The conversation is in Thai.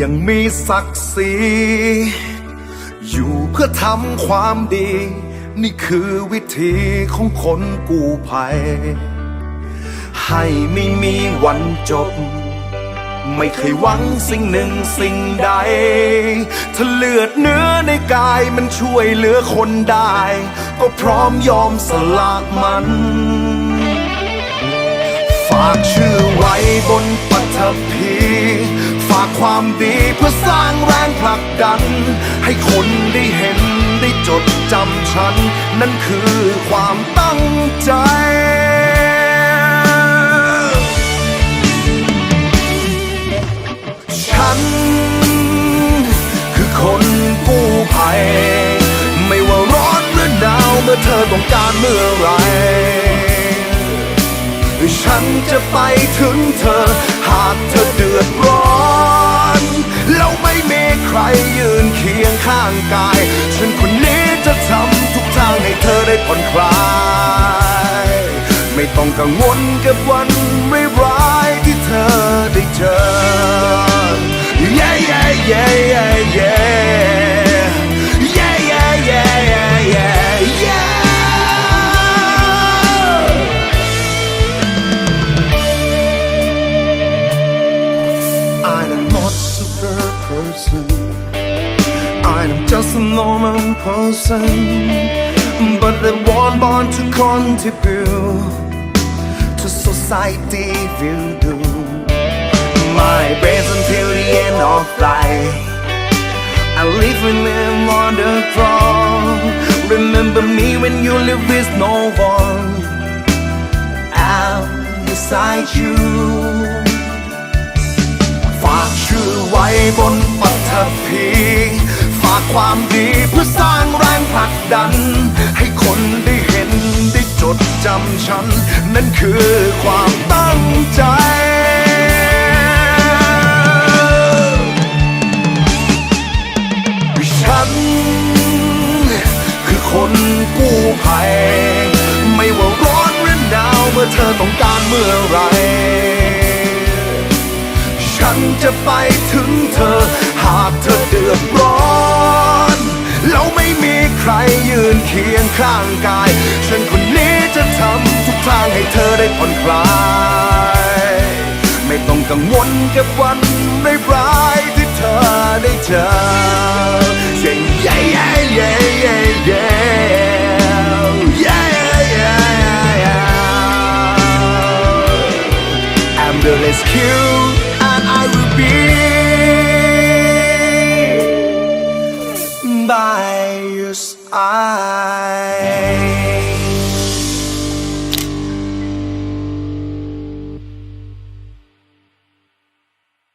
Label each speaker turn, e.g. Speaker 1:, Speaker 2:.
Speaker 1: ยังมีศักดิ์ศรีอยู่เพื่อทำความดี นี่คือวิธีของคนกู้ภัย ให้ไม่มีวันจบ ไม่เคยหวังสิ่งหนึ่งสิ่งใด ถ้าเลือดเนื้อในกายมันช่วยเหลือคนได้ ก็พร้อมยอมสละมันฝากชื่อไว้บนปัฐภีากความดีเพื่อสร้างแรงผลักดัน ให้คนได้เห็นได้จดจำฉัน นั่นคือความตั้งใจฉันคือคนกู้ภัยไม่ว่าร้อนหรือหนาวเมื่อเธอต้องการเมื่อไร ฉันจะไปถึงเธอ หากเธอเดือดร้อนแล้วไม่มีใครยืนเคียงข้างกาย ฉันคนนี้จะทำทุกทางให้เธอได้ผ่อนคลาย ไม่ต้องกังวลกับวันไม่ร้ายที่เธอได้เจอ Yeah yeah yeah yeah yeah person. I'm just a normal person. But the one born to contribute to society will do. My best until the end of life. I live them on the. Remember me when you live with no one. I'm beside you. ชื่อไว้บนปัฐภีฝากความดีเพื่อสร้างแรงผลักดัน ให้คนได้เห็นได้จดจำฉัน นั่นคือความตั้งใจฉันคือคนกู้ภัย ไม่ว่าร้อนหรือหนาวเมื่อเธอต้องการเมื่อไร จะไปถึงเธอ หากเธอเดือดร้อนแล้วไม่มีใครยืนเคียงข้างกาย ฉันคนนี้จะทำทุกทางให้เธอได้ผ่อนคลาย ไม่ต้องกังวลกับวันร้ายๆที่เธอได้เจอ